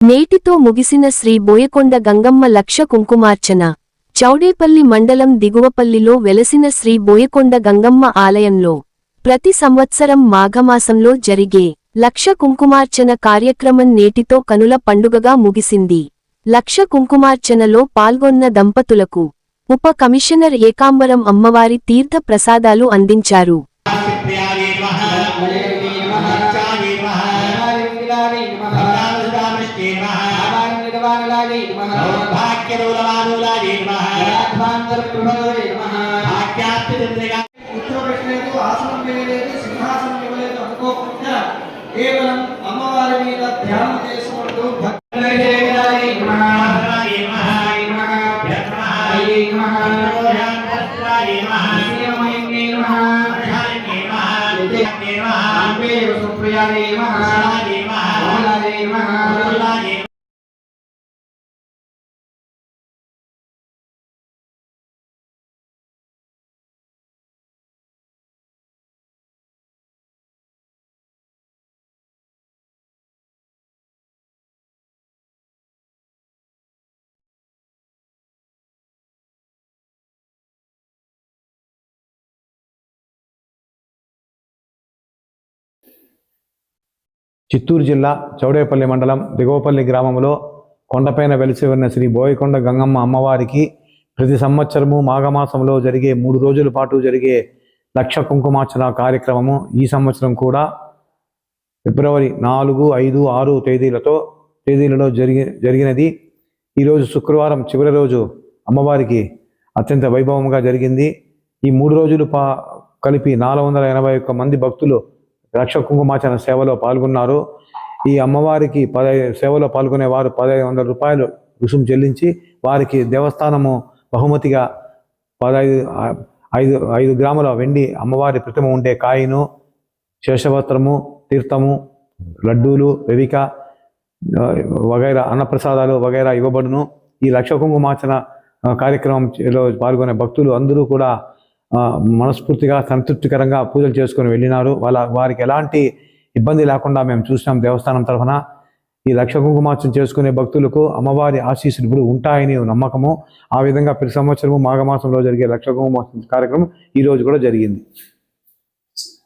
నేటితో ముగిసిన శ్రీ బోయకొండ గంగమ్మ లక్ష కుంకుమార్చన. చౌడేపల్లి మండలం దిగువపల్లిలో వెలసిన శ్రీ బోయకొండ గంగమ్మ ఆలయంలో ప్రతి సంవత్సరం మాఘమాసంలో జరిగే లక్ష కుంకుమార్చన కార్యక్రమం నేటితో కనుల పండుగగా ముగిసింది. లక్ష కుంకుమార్చనలో పాల్గొన్న దంపతులకు ఉప కమిషనర్ ఏకాంబరం అమ్మవారి తీర్థ ప్రసాదాలు అందించారు. కూర్చోబెట్టలేదు ఆసనం వేయలేదు సింహాసనం ఇవ్వలేదు అనుకోకుండా కేవలం అమ్మవారి మీద ధ్యానం చేసుకుంటూ భక్తులాగే నమః నమః అంబే సుప్రియాయ నమః చిత్తూరు జిల్లా చౌడేపల్లి మండలం దిగువపల్లి గ్రామంలో కొండపైన వెలిసి ఉన్న శ్రీ బోయకొండ గంగమ్మ అమ్మవారికి ప్రతి సంవత్సరము మాఘమాసంలో జరిగే మూడు రోజుల పాటు జరిగే లక్ష కుంకుమార్చన కార్యక్రమము ఈ సంవత్సరం కూడా ఫిబ్రవరి నాలుగు ఐదు ఆరు తేదీలతో తేదీలలో జరిగి జరిగినది. ఈరోజు శుక్రవారం చివరి రోజు అమ్మవారికి అత్యంత వైభవంగా జరిగింది. ఈ మూడు రోజులు పా కలిపి నాలుగు వందల ఎనభై ఒక్క మంది భక్తులు రక్ష కుంకుమార్చన సేవలో పాల్గొన్నారు. ఈ అమ్మవారికి పదహైదు సేవలో పాల్గొనే వారు పదహైదు వందల రూపాయలు రుసుము చెల్లించి వారికి దేవస్థానము బహుమతిగా పదహైదు ఐదు ఐదు గ్రాముల వెండి అమ్మవారి ప్రతిమ ఉండే కాయిను శేషవస్త్రము తీర్థము లడ్డూలు వెవిక వగైరా అన్నప్రసాదాలు వగైరా ఇవ్వబడును. ఈ లక్ష కుంకుమార్చన కార్యక్రమంలో పాల్గొనే భక్తులు అందరూ కూడా మనస్ఫూర్తిగా సంతృప్తికరంగా పూజలు చేసుకొని వెళ్ళినారు. వాళ్ళ వారికి ఎలాంటి ఇబ్బంది లేకుండా మేము చూసినాం దేవస్థానం తరఫున. ఈ లక్ష కుంకుమార్చన చేసుకునే భక్తులకు అమ్మవారి ఆశీస్సులు ఇప్పుడు ఉంటాయని నమ్మకము. ఆ విధంగా ప్రతి సంవత్సరము మాఘమాసంలో జరిగే లక్ష కుంకుమార్చన కార్యక్రమం ఈ రోజు కూడా జరిగింది.